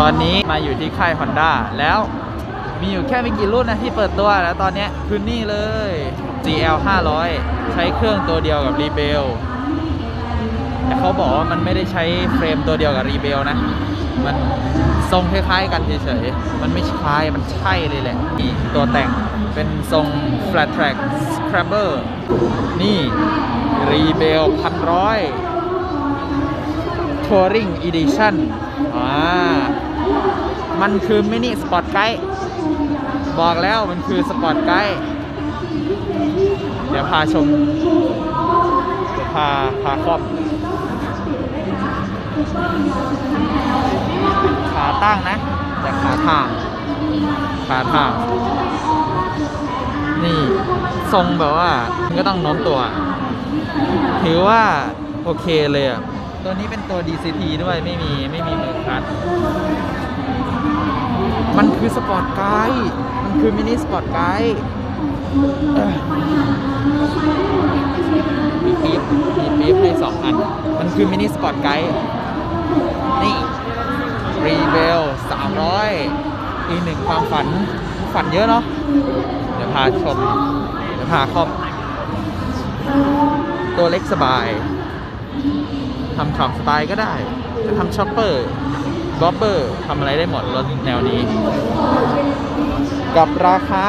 ตอนนี้มาอยู่ที่ค่าย Honda แล้วมีอยู่แค่ไม่กี่รุ่นนะที่เปิดตัวแล้วตอนนี้คือนี่เลย GL 500 ใช้เครื่องตัวเดียวกับ Rebel แต่เขาบอกว่ามันไม่ได้ใช้เฟรมตัวเดียวกับ Rebel นะ มันทรงคล้ายๆกันเฉยๆ มันไม่คล้าย มันใช่เลยแหละนี่ตัวแต่งเป็นทรง flat track scrambler นี่ Rebel พันร้อย Touring Edition อ่า มันคือมินิสปอร์ตไกด์ บอกแล้วมันคือสปอร์ตไกด์ เดี๋ยวพาชม เดี๋ยวพา พาครอบ ขาตั้งนะ แต่ขาทาง ขาทาง นี่ ทรงแบบว่ามันก็ต้องโน้มตัว ถือว่า โอเคเลยอะ ตัวนี้เป็นตัว DCT ด้วยไม่มีไม่มีมือคลัตช์มันคือสปอร์ตไกด์มันคือมินิสปอร์ตไกด์เอ้ยมีปี๊บมีปี๊บให้สองอัน มันคือมินิสปอร์ตไกด์นี่รีเบล300อีกหนึ่งความฝัน ฝันเยอะเนาะ เดี๋ยวพาชม เดี๋ยวพาครอบตัวเล็กสบาย ทำขับสไตล์ก็ได้ จะทำช็อปเปอร์กอปเปอร์ทำอะไรได้หมดรถแนวนี้ กับราคา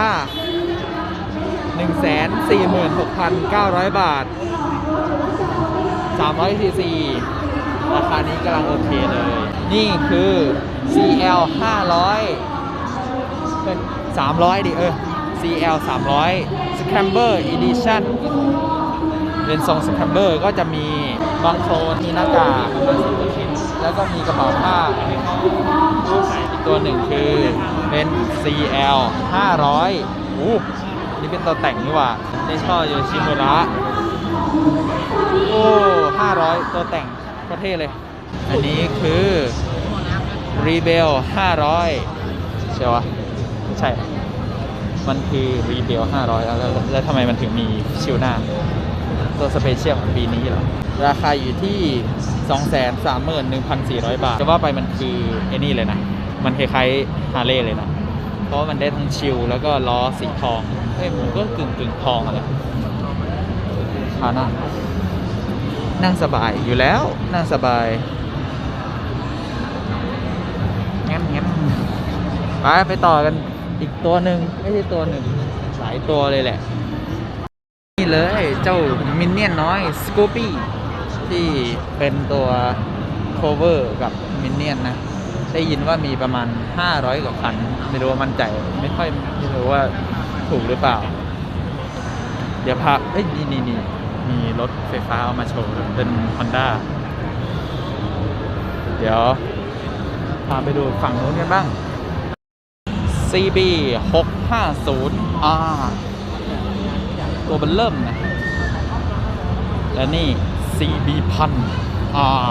146,900 บาท 300 cc ราคานี้กำลังโอเคเลย นี่คือ CL 500เป็น300 ดิ เออ CL 300 Scrambler Edition เป็นทรงสแคมเบอร์ก็จะมีบางโคลนมีหน้ากากแล้วก็มีกระเป๋าผ้าอีกตัวหนึ่งคือเป็น CL 500อู้นี่เป็นตัวแต่งนี่หว่าในช่อโยชิมุระโอ้500 ตัวแต่งก็เท่เลย อันนี้คือ Rebel 500 ใช่ปะใช่ มันคือ Rebel 500 แล้วแล้วทำไมมันถึงมีชิวหน้า ตัวสเปเชียลของปีนี้เหรอ ราคาอยู่ที่ 231,400 บาทจะว่าไปมันคือไอ้นี่เลยนะ มันคล้ายๆฮาร์เลย์เลยนะ เพราะมันได้ทั้งชิลแล้วก็ล้อสีทองเอ้ยมันก็กึ่งกึ่งๆทองอะไรพานั่งนั่งสบายอยู่แล้วนั่งสบายงั้นงั้นไปไปต่อกันอีกตัวหนึ่งไม่ใช่ตัวหนึ่งหลายตัวเลยแหละ นี่เลยเจ้ามินเนี่ยนน้อยสกูปี้ที่เป็นตัวโคเวอร์กับมินเนี่ยนนะ ได้ยินว่ามีประมาณ 500 กว่าคัน ไม่รู้ว่ามั่นใจ ไม่ค่อยไม่รู้ว่าถูกหรือเปล่า เดี๋ยวพาเอ้ยนี่นี่นี่มีรถไฟฟ้าเอามาโชว์เป็น Honda เดี๋ยว พาไปดูฝั่งนู้นกันบ้าง CB 650 R ตัวเบันเริ่มนะ และนี่ CB พัน R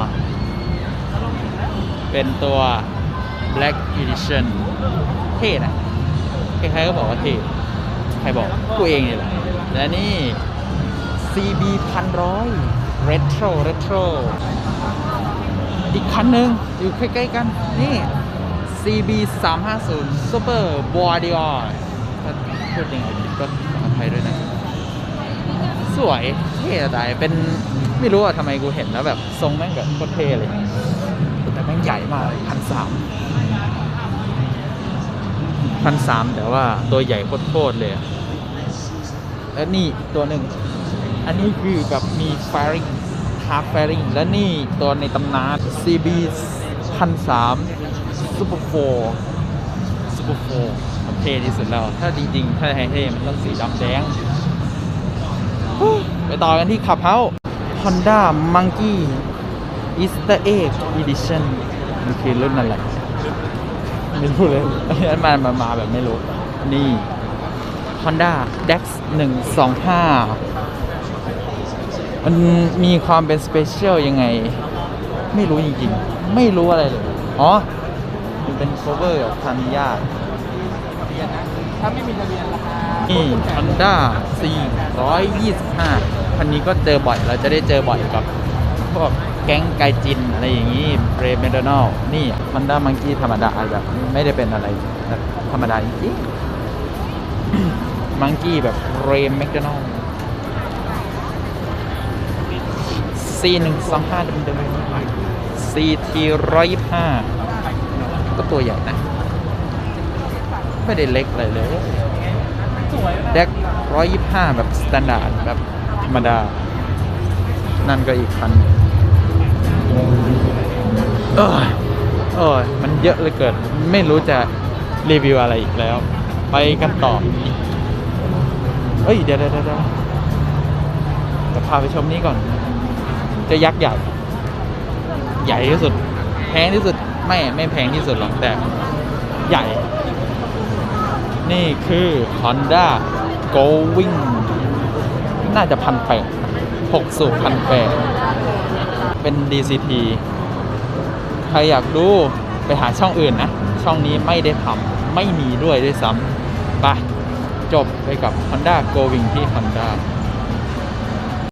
เป็นตัว Black Edition เท่นะ ใครๆก็บอกว่าเท่ ใครบอกกูเองนี่แหละ และนี่ CB พันร้อย Retro Retro อีกคันหนึ่งอยู่ใกล้ๆกัน นี่ CB 350 Super b o a r d i o r ถ้าพูดยังไงผิดก็ขออภัยด้วยนะ สวยเท่ตายเป็นไม่รู้อะทำไมกูเห็นแล้วแบบทรงแม่งแบบโคตรเท่เลย แต่แม่งใหญ่มากพันสามพันสามแต่ว่าตัวใหญ่โคตรเลยและนี่ตัวหนึ่ง อันนี้คือแบบมี firing half firing และนี่ตัวในตำนาน CB พันสาม Super 4 Super 4มันเท่ที่สุดแล้ว ถ้าจริงๆ ถ้าเท่มันต้องสีดำแดง ไปต่อกันที่ขับเฮา Honda Monkey Easter Egg Edition มันคือรุ่นอะไรไม่รู้เลยอันนี้มามามาแบบไม่รู้ นี่ Honda Dex 125 มันมีความเป็นสเปเชียลยังไง ไม่รู้จริงๆ ไม่รู้อะไรเลย อ๋อ มันเป็น cover กับทามิยาถ้าไม่มีทะเบียนราคา นี่ Honda 425 คันนี้ก็เจอบ่อย เราจะได้เจอบ่อยกับพวกแก๊งไกจิน อะไรอย่างนี้เรเมดานอลนี่ Honda Monkey ธรรมดาแบบไม่ได้เป็นอะไรแบบธรรมดาจริงมังกี้แบบเรมแมคโดนัล C หนึ่งสองห้าเดิมๆ C T ร้อยยี่ห้าก็ตัวใหญ่นะ ไม่ได้เล็กอะไรเลยสวย แดกร้อยยี่ห้าแบบสแตนดาร์ดแบบธรรมดา นั่นก็อีกคันเออเออมันเยอะเลยเกินไม่รู้จะรีวิวอะไรอีกแล้ว ไปกันต่อ เอ้ย เดี๋ยวเดี๋ยวเดี๋ยวเดี๋ยวจะพาไปชมนี้ก่อน จะยักษ์ใหญ่ ใหญ่ที่สุด แพงที่สุด ไม่ ไม่แพงที่สุดหรอก แต่ ใหญ่ นี่คือ Honda Going น่าจะพันแปดหกสูบพันแปดเป็น DCT ใครอยากดูไปหาช่องอื่นนะ ช่องนี้ไม่ได้ทำไม่มีด้วยด้วยซ้ำไปจบไปกับ Honda Going ที่ Honda